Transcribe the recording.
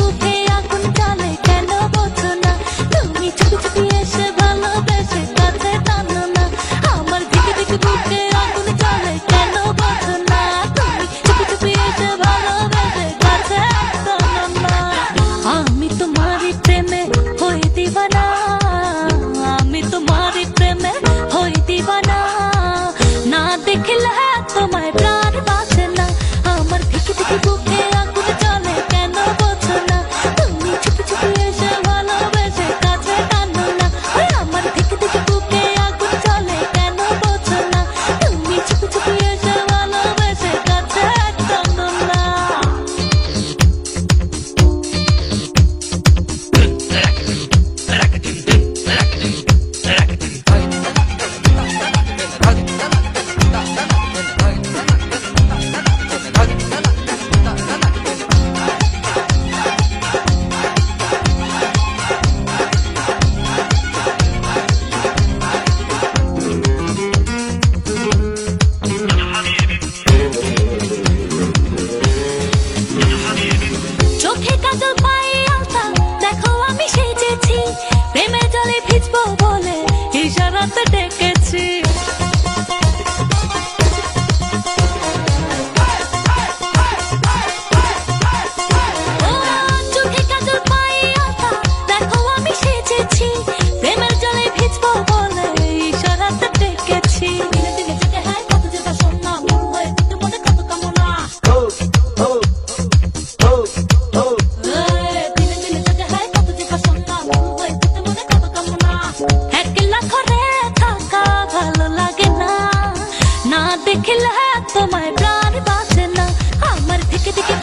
गुफे কাজল পায়ে আলতা দেখো আমি সেজেছি। প্রেমে জলে ডেকেছি। তোমায় প্রাণ বাঁচে না। আমার থেকে থেকে